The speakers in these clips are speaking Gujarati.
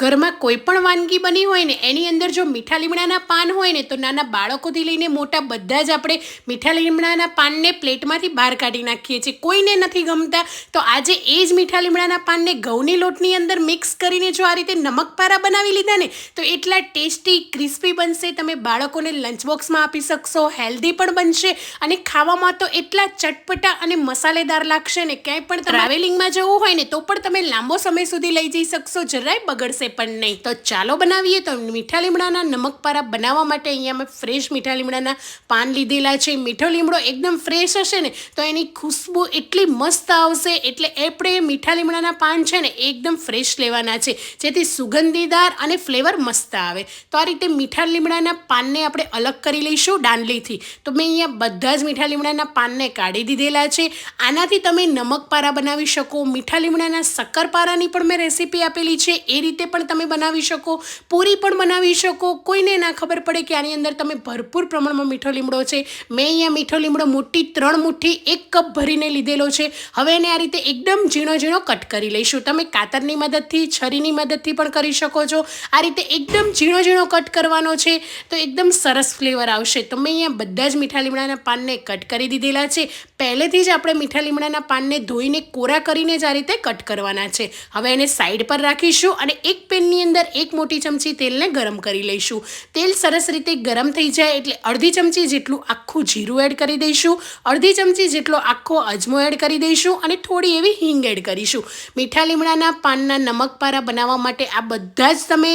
ઘરમાં કોઈ પણ વાનગી બની હોય ને એની અંદર જો મીઠા લીમડાના પાન હોય ને તો નાના બાળકોથી લઈને મોટા બધા જ આપણે મીઠા લીમડાના પાનને પ્લેટમાંથી બહાર કાઢી નાખીએ છીએ. કોઈને નથી ગમતા. તો આજે એ જ મીઠા લીમડાના પાનને ઘઉંની લોટની અંદર મિક્સ કરીને જો આ રીતે નમકપારા બનાવી લીધા ને તો એટલા ટેસ્ટી ક્રિસ્પી બનશે. તમે બાળકોને લંચ બોક્સમાં આપી શકશો હેલ્ધી પણ બનશે અને ખાવામાં તો એટલા ચટપટા અને મસાલેદાર લાગશે ને ક્યાંય પણ ટ્રાવેલિંગમાં જવું હોય ને તો પણ તમે લાંબો સમય સુધી લઈ જઈ શકશો. જરાય બગડશે પણ નહીં. તો ચાલો બનાવીએ. તો મીઠા લીમડાના નમકપારા બનાવવા માટે અહીંયા મેં ફ્રેશ મીઠા લીમડાના પાન લીધેલા છે. મીઠો લીમડો એકદમ ફ્રેશ હશે ને, તો એની ખુશ્બુ એટલી મસ્ત આવશે એટલે આપણે મીઠા લીમડાના પાન છે ને એકદમ ફ્રેશ લેવાના છે. જેથી સુગંધીદાર અને ફ્લેવર મસ્ત આવે. તો આ રીતે મીઠા લીમડાના પાનને આપણે અલગ કરી લઈશું દાંડલીથી. તો મેં અહીંયા બધા જ મીઠા લીમડાના પાનને કાઢી દીધેલા છે. આનાથી તમે નમકપારા બનાવી શકો. મીઠા લીમડાના શક્કરપારાની પણ મેં રેસીપી આપેલી છે. એ રીતે પણ તમે બનાવી શકો, પૂરી પણ બનાવી શકો. કોઈને ના ખબર પડે કે આની અંદર તમે ભરપૂર પ્રમાણમાં મીઠો લીમડો છે. મેં અહીંયા મીઠો લીમડો મોટી ત્રણ મુઠ્ઠી, એક કપ ભરીને લીધેલો છે. હવે એને આ રીતે એકદમ ઝીણો ઝીણો કટ કરી લઈશું. તમે કાતરની મદદથી, છરીની મદદથી પણ કરી શકો છો. આ રીતે એકદમ ઝીણો ઝીણો કટ કરવાનો છે. તો એકદમ સરસ ફ્લેવર આવશે. તો મેં અહીંયા બધા જ મીઠા લીમડાના પાનને કટ કરી દીધેલા છે. પહેલેથી જ આપણે મીઠા લીમડાના પાનને ધોઈને કોરા કરીને જ આ રીતે કટ કરવાના છે. હવે એને સાઈડ પર રાખીશું અને એક પેનની અંદર એક મોટી ચમચી તેલને ગરમ કરી લઈશું. તેલ સરસ રીતે ગરમ થઈ જાય એટલે અડધી ચમચી જેટલું આખું જીરું એડ કરી દઈશું. અડધી ચમચી જેટલો આખો અજમો એડ કરી દઈશું અને થોડી એવી હિંગ એડ કરીશું. મીઠા લીમડાના પાનના નમકપારા બનાવવા માટે આ બધા જ તમે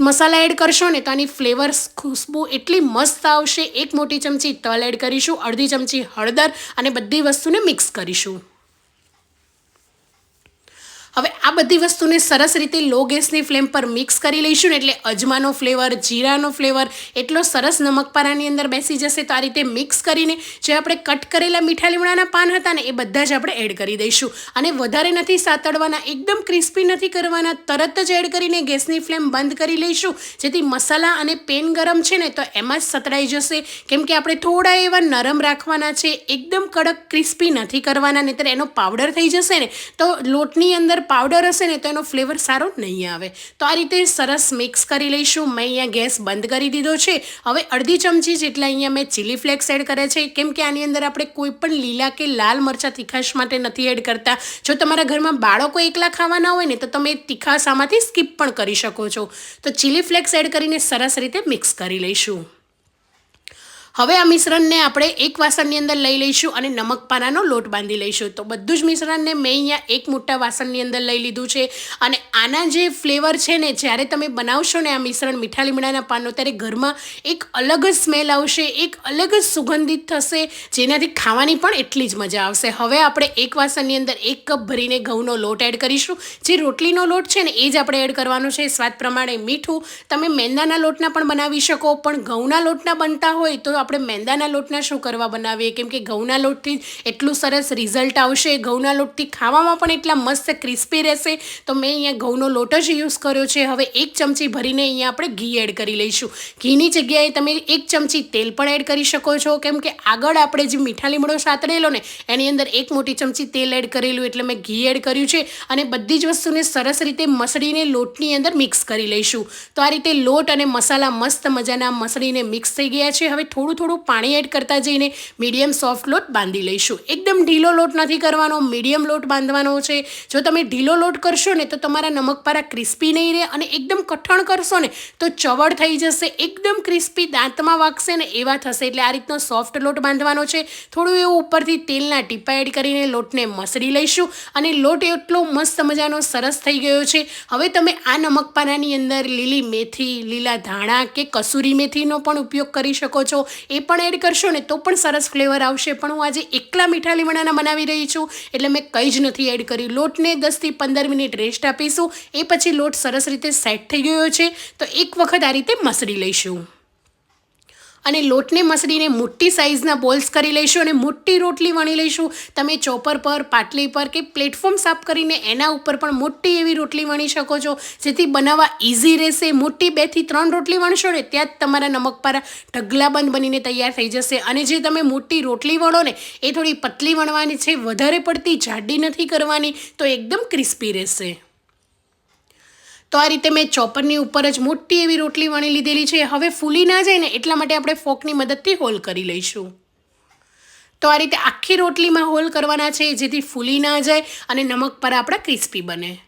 મસાલા એડ કરશો ને તો આની ફ્લેવર ખુશ્બુ એટલી મસ્ત આવશે. એક મોટી ચમચી તલ એડ કરીશું, અડધી ચમચી હળદર અને બધી વસ્તુને મિક્સ કરીશું. હવે આ બધી વસ્તુને સરસ રીતે લો ગેસની ફ્લેમ પર મિક્સ કરી લઈશું ને એટલે અજમાનો ફ્લેવર, જીરાનો ફ્લેવર એટલો સરસ નમકપારાની અંદર બેસી જશે. તો આ રીતે મિક્સ કરીને જે આપણે કટ કરેલા મીઠા લીમડાના પાન હતા ને એ બધા જ આપણે એડ કરી દઈશું. અને વધારે નથી સાતડવાના, એકદમ ક્રિસ્પી નથી કરવાના, તરત જ એડ કરીને ગેસની ફ્લેમ બંધ કરી લઈશું. જેથી મસાલા અને પેન ગરમ છે ને તો એમાં જ સતડાઈ જશે. કેમ કે આપણે થોડા એવા નરમ રાખવાના છે, એકદમ કડક ક્રિસ્પી નથી કરવાના, નહીંતર એનો પાવડર થઈ જશે ને તો લોટની અંદર પાવડર હશે ને, તો એનો ફ્લેવર સારો નહીં આવે. તો આ રીતે સરસ મિક્સ કરી લઈશું. મેં અહીંયા ગેસ બંધ કરી દીધો છે. હવે અડધી ચમચી જેટલા અહીંયા મેં ચીલી ફ્લેક્સ એડ કરે છે. કેમ કે આની અંદર આપણે કોઈ પણ લીલા કે લાલ મરચાં તીખાશ માટે નથી એડ કરતા. જો તમારા ઘરમાં બાળકો એકલા ખાવાના હોય ને, તો તમે તીખાશ આમાંથી સ્કીપ પણ કરી શકો છો. તો ચીલી ફ્લેક્સ એડ કરીને સરસ રીતે મિક્સ કરી લઈશું. હવે આ મિશ્રણને આપણે એક વાસણની અંદર લઈ લઈશું અને નમક પાનાનો લોટ બાંધી લઈશું. તો બધું જ મિશ્રણને મેં અહીંયા એક મોટા વાસણની અંદર લઈ લીધું છે. અને આના જે ફ્લેવર છે ને, જ્યારે તમે બનાવશો ને આ મિશ્રણ મીઠા લીમડાના પાનનો, ત્યારે ઘરમાં એક અલગ જ સ્મેલ આવશે, એક અલગ જ સુગંધિત થશે, જેનાથી ખાવાની પણ એટલી જ મજા આવશે. હવે આપણે એક વાસણની અંદર એક કપ ભરીને ઘઉંનો લોટ એડ કરીશું. જે રોટલીનો લોટ છે ને, એ જ આપણે એડ કરવાનો છે. સ્વાદ પ્રમાણે મીઠું. તમે મેંદાના લોટના પણ બનાવી શકો, પણ ઘઉંના લોટના બનતા હોય તો આપણે મેંદાના લોટના શું કરવા બનાવીએ? કેમ કે ઘઉંના લોટથી એટલું સરસ રિઝલ્ટ આવશે. ઘઉંના લોટથી ખાવામાં પણ એટલા મસ્ત ક્રિસ્પી રહેશે. તો મેં અહીંયા ઘઉંનો લોટ જ યુઝ કર્યો છે. હવે એક ચમચી ભરીને અહીંયા આપણે ઘી એડ કરી લઈશું. ઘીની જગ્યાએ તમે એક ચમચી તેલ પણ એડ કરી શકો છો. કેમ કે આગળ આપણે જે મીઠા લીમડો સાતડેલો ને, એની અંદર એક મોટી ચમચી તેલ એડ કરેલું એટલે મેં ઘી એડ કર્યું છે. અને બધી જ વસ્તુને સરસ રીતે મસળીને લોટની અંદર મિક્સ કરી લઈશું. તો આ રીતે લોટ અને મસાલા મસ્ત મજાના મસળીને મિક્સ થઈ ગયા છે. હવે થોડું થોડું પાણી એડ કરતા જઈને મીડિયમ સોફ્ટ લોટ બાંધી લઈશું. એકદમ ઢીલો લોટ નથી કરવાનો મીડિયમ લોટ બાંધવાનો છે. જો તમે ઢીલો લોટ કરશો ને તો તમારા નમકપારા ક્રિસ્પી નહીં રહે અને એકદમ કઠણ કરશો ને તો ચવડ થઈ જશે. એકદમ ક્રિસ્પી દાંતમાં વાગશે ને એવા થશે. એટલે આ રીતનો સોફ્ટ લોટ બાંધવાનો છે. થોડું એવું ઉપરથી તેલના ટીપા એડ કરીને લોટને મસળી લઈશું અને લોટ એટલો મસ્ત મજાનો સરસ થઈ ગયો છે. હવે તમે આ નમકપારાની અંદર લીલી મેથી, લીલા ધાણા કે કસૂરી મેથીનો પણ ઉપયોગ કરી શકો છો. એ પણ એડ કરશો ને તો પણ સરસ ફ્લેવર આવશે. પણ હું આજે એકલા મીઠા લીમડાના બનાવી રહી છું, એટલે મેં કંઈ જ નથી એડ કર્યું. લોટને દસથી પંદર મિનિટ રેસ્ટ આપીશું. એ પછી લોટ સરસ રીતે સેટ થઈ ગયો છે. તો એક વખત આ રીતે મસળી લઈશું. અને લોટને મસળીને મોટી સાઇઝના બોલ્સ કરી લઈશું અને મોટી રોટલી વણી લઈશું. તમે ચોપર પર, પાટલી પર કે પ્લેટફોર્મ સાફ કરીને એના ઉપર પણ મોટી એવી રોટલી વણી શકો છો. જેથી બનાવવા ઇઝી રહેશે. મોટી બેથી ત્રણ રોટલી વણશો ને ત્યાં જ તમારા નમકપારા ઢગલાબંધ બનીને તૈયાર થઈ જશે. અને જે તમે મોટી રોટલી વણો ને, એ થોડી પતલી વણવાની છે. વધારે પડતી જાડી નથી કરવાની. તો એકદમ ક્રિસ્પી રહેશે. તો આ રીતે મેં ચોપરની ઉપર જ મોટી એવી રોટલી વણી લીધેલી છે. હવે ફૂલી ના જાય ને એટલા માટે આપણે ફોકની મદદથી હોલ કરી લઈશું. તો આ રીતે આખી રોટલીમાં હોલ કરવાના છે, જેથી ફૂલી ના જાય અને નમક પર આપણા ક્રિસ્પી બને.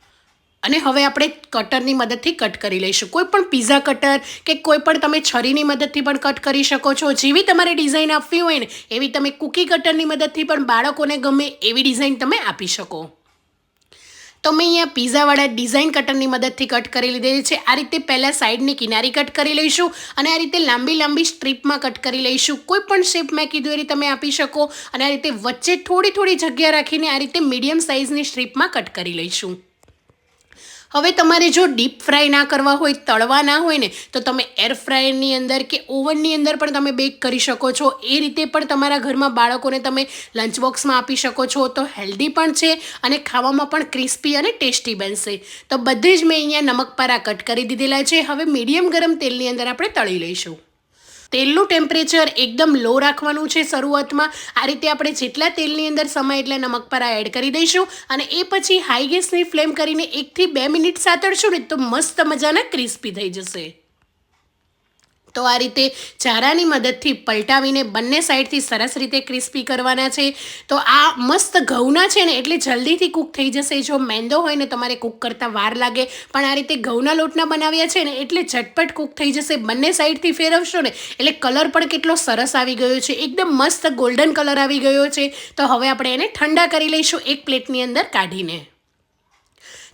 અને હવે આપણે કટરની મદદથી કટ કરી લઈશું. કોઈ પણ પીઝા કટર કે કોઈ પણ તમે છરીની મદદથી પણ કટ કરી શકો છો. જેવી તમારે ડિઝાઇન આપવી હોય ને, એવી તમે કૂકી કટરની મદદથી પણ બાળકોને ગમે એવી ડિઝાઇન તમે આપી શકો. તો મેં અહીંયા પીઝાવાળા ડિઝાઇન કટરની મદદથી કટ કરી લીધેલી છે. આ રીતે પહેલાં સાઈડની કિનારી કટ કરી લઈશું અને આ રીતે લાંબી લાંબી સ્ટ્રીપમાં કટ કરી લઈશું. કોઈ પણ શેપ મેં કીધું એ રીતે તમે આપી શકો અને આ રીતે વચ્ચે થોડી થોડી જગ્યા રાખીને આ રીતે મીડિયમ સાઇઝની સ્ટ્રીપમાં કટ કરી લઈશું. હવે તમારે જો ડીપ ફ્રાય ના કરવા હોય, તળવા ના હોય ને, તો તમે એર ફ્રાયરની અંદર કે ઓવનની અંદર પણ તમે બેક કરી શકો છો. એ રીતે પણ તમારા ઘરમાં બાળકોને તમે લંચ બોક્સમાં આપી શકો છો. તો હેલ્ધી પણ છે અને ખાવામાં પણ ક્રિસ્પી અને ટેસ્ટી બનશે. તો બધે જ મેં અહીંયા નમક પારા કટ કરી દીધેલા છે. હવે મીડિયમ ગરમ તેલની અંદર આપણે તળી લઈશું. તેલનું ટેમ્પરેચર એકદમ લો રાખવાનું છે શરૂઆતમાં. આ રીતે આપણે જેટલા તેલની અંદર સમય એટલા નમક પરા એડ કરી દઈશું અને એ પછી હાઈ ગેસની ફ્લેમ કરીને એકથી બે મિનિટ સાતડશું ને તો મસ્ત મજાના ક્રિસ્પી થઈ જશે. તો આ રીતે ચારાની મદદથી પલટાવીને બંને સાઈડથી સરસ રીતે ક્રિસ્પી કરવાના છે. તો આ મસ્ત ઘઉંના છે ને, એટલે જલ્દીથી કૂક થઈ જશે. જો મેંદો હોય ને, તમારે કૂક કરતાં વાર લાગે. પણ આ રીતે ઘઉંના લોટના બનાવ્યા છે ને, એટલે ઝટપટ કૂક થઈ જશે. બંને સાઈડથી ફેરવશો ને, એટલે કલર પણ કેટલો સરસ આવી ગયો છે. એકદમ મસ્ત ગોલ્ડન કલર આવી ગયો છે. તો હવે આપણે એને ઠંડા કરી લઈશું એક પ્લેટની અંદર કાઢીને.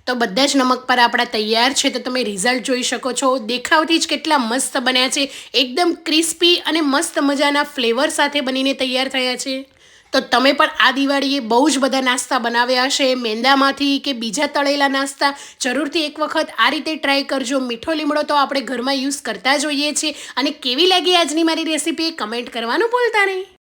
તો બધા જ નમક પર આપણા તૈયાર છે તો તમે રિઝલ્ટ જોઈ શકો છો. દેખાવથી જ કેટલા મસ્ત બન્યા છે. એકદમ ક્રિસ્પી અને મસ્ત મજાના ફ્લેવર સાથે બનીને તૈયાર થયા છે. તો તમે પણ આ દિવાળીએ બહુ જ બધા નાસ્તા બનાવ્યા હશે. મેંદામાંથી કે બીજા તળેલા નાસ્તા, જરૂરથી એક વખત આ રીતે ટ્રાય કરજો. મીઠો લીમડો તો આપણે ઘરમાં યુઝ કરતા જોઈએ છીએ. અને કેવી લાગી આજની મારી રેસીપી કમેન્ટ કરવાનું ભૂલતા નહીં.